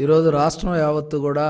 ఈరోజు రాష్ట్రం యావత్తు కూడా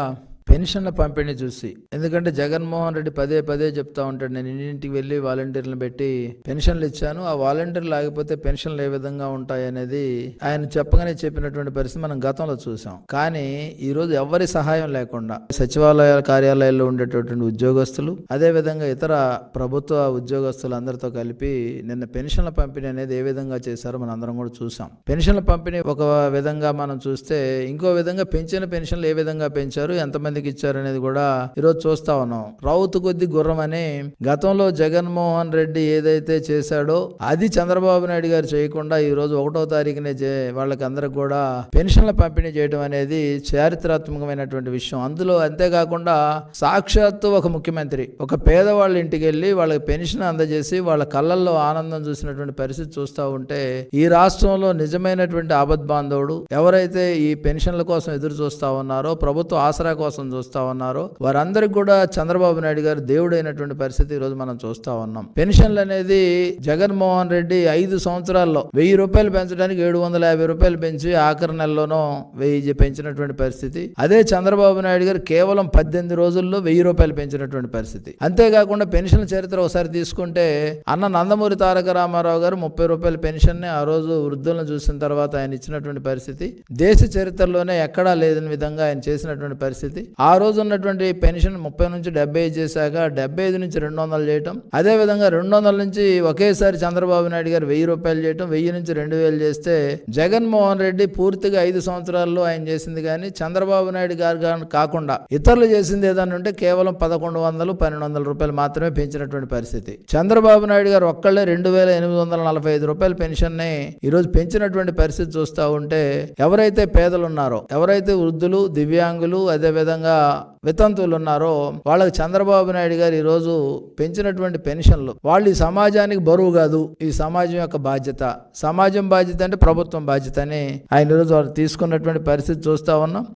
పెన్షన్ల పంపిణీ చూసి. ఎందుకంటే జగన్మోహన్ రెడ్డి పదే పదే చెప్తా ఉంటాడు నేను ఇంటింటికి వెళ్ళి వాలంటీర్లను పెట్టి పెన్షన్లు ఇచ్చాను. ఆ వాలంటీర్లు ఆగిపోతే పెన్షన్లు ఏ విధంగా ఉంటాయి అనేది ఆయన చెప్పగానే చెప్పినటువంటి పరిస్థితి మనం గతంలో చూసాం. కానీ ఈ రోజు ఎవరి సహాయం లేకుండా సచివాలయ కార్యాలయాల్లో ఉండేటటువంటి ఉద్యోగస్తులు అదే విధంగా ఇతర ప్రభుత్వ ఉద్యోగస్తులు అందరితో కలిపి నిన్న పెన్షన్ల పంపిణీ అనేది ఏ విధంగా చేశారో మనం అందరం కూడా చూసాం. పెన్షన్ల పంపిణీ ఒక విధంగా మనం చూస్తే ఇంకో విధంగా పెంచిన పెన్షన్లు ఏ విధంగా పెంచారు ఎంతమంది ఇచ్చారు అనేది కూడా ఈరోజు చూస్తా ఉన్నాం. రౌతు కొద్ది గుర్రం అని గతంలో జగన్మోహన్ రెడ్డి ఏదైతే చేశాడో అది చంద్రబాబు నాయుడు గారు చేయకుండా ఈ రోజు ఒకటో తారీఖునే చే- వాళ్ళకి అందరికి కూడా పెన్షన్ల పంపిణీ చేయడం అనేది చారిత్రాత్మకమైనటువంటి విషయం. అందులో అంతేకాకుండా సాక్షాత్తు ఒక ముఖ్యమంత్రి ఒక పేదవాళ్ళ ఇంటికి వెళ్ళి వాళ్ళకి పెన్షన్ అందజేసి వాళ్ళ కళ్ళల్లో ఆనందం చూసినటువంటి పరిస్థితి చూస్తూ ఉంటే ఈ రాష్ట్రంలో నిజమైనటువంటి ఆపద్బాంధవుడు ఎవరైతే ఈ పెన్షన్ల కోసం ఎదురు చూస్తా ఉన్నారో ప్రభుత్వ ఆసరా కోసం చూస్తా ఉన్నారు. వారందరికి కూడా చంద్రబాబు నాయుడు గారు దేవుడైనటువంటి పరిస్థితి ఈరోజు రోజు మనం చూస్తా ఉన్నాం. పెన్షన్లు అనేది జగన్మోహన్ రెడ్డి ఐదు సంవత్సరాల్లో వెయ్యి రూపాయలు పెంచడానికి ఏడు వందల యాభై రూపాయలు పెంచి ఆఖరి నెలలోనూ వెయ్యి పెంచినటువంటి పరిస్థితి. అదే చంద్రబాబు నాయుడు గారు కేవలం పద్దెనిమిది రోజుల్లో వెయ్యి రూపాయలు పెంచినటువంటి పరిస్థితి. అంతేకాకుండా పెన్షన్ చరిత్ర ఒకసారి తీసుకుంటే అన్న నందమూరి తారక రామారావు గారు ముప్పై రూపాయల పెన్షన్ని ఆ రోజు వృద్ధులను చూసిన తర్వాత ఆయన ఇచ్చినటువంటి పరిస్థితి. దేశ చరిత్రలోనే ఎక్కడా లేదని విధంగా ఆయన చేసినటువంటి పరిస్థితి. ఆ రోజు ఉన్నటువంటి పెన్షన్ ముప్పై నుంచి డెబ్బై ఐదు చేశాక డెబ్బై ఐదు నుంచి రెండు వందలు చేయటం అదే విధంగా రెండు వందల నుంచి ఒకేసారి చంద్రబాబు నాయుడు గారు వెయ్యి రూపాయలు చేయటం వెయ్యి నుంచి రెండు వేలు చేస్తే జగన్మోహన్ రెడ్డి పూర్తిగా ఐదు సంవత్సరాల్లో ఆయన చేసింది కానీ చంద్రబాబు నాయుడు గారు కాకుండా ఇతరులు చేసింది ఏదన్నా ఉంటే కేవలం పదకొండు వందలు పన్నెండు వందల రూపాయలు మాత్రమే పెంచినటువంటి పరిస్థితి. చంద్రబాబు నాయుడు గారు ఒక్కళ్ళే రెండు వేల ఎనిమిది వందల నలభై ఐదు రూపాయల పెన్షన్ని ఈరోజు పెంచినటువంటి పరిస్థితి చూస్తూ ఉంటే ఎవరైతే పేదలు ఉన్నారో ఎవరైతే వృద్ధులు దివ్యాంగులు అదే విధంగా వితంతువులు ఉన్నారో వాళ్ళకి చంద్రబాబు నాయుడు గారు ఈరోజు పెంచినటువంటి పెన్షన్లు. వాళ్ళు ఈ సమాజానికి బరువు కాదు ఈ సమాజం యొక్క బాధ్యత. సమాజం బాధ్యత అంటే ప్రభుత్వం బాధ్యత అని ఆయన ఈరోజు వాళ్ళు తీసుకున్నటువంటి పరిస్థితి చూస్తూ ఉన్నాం.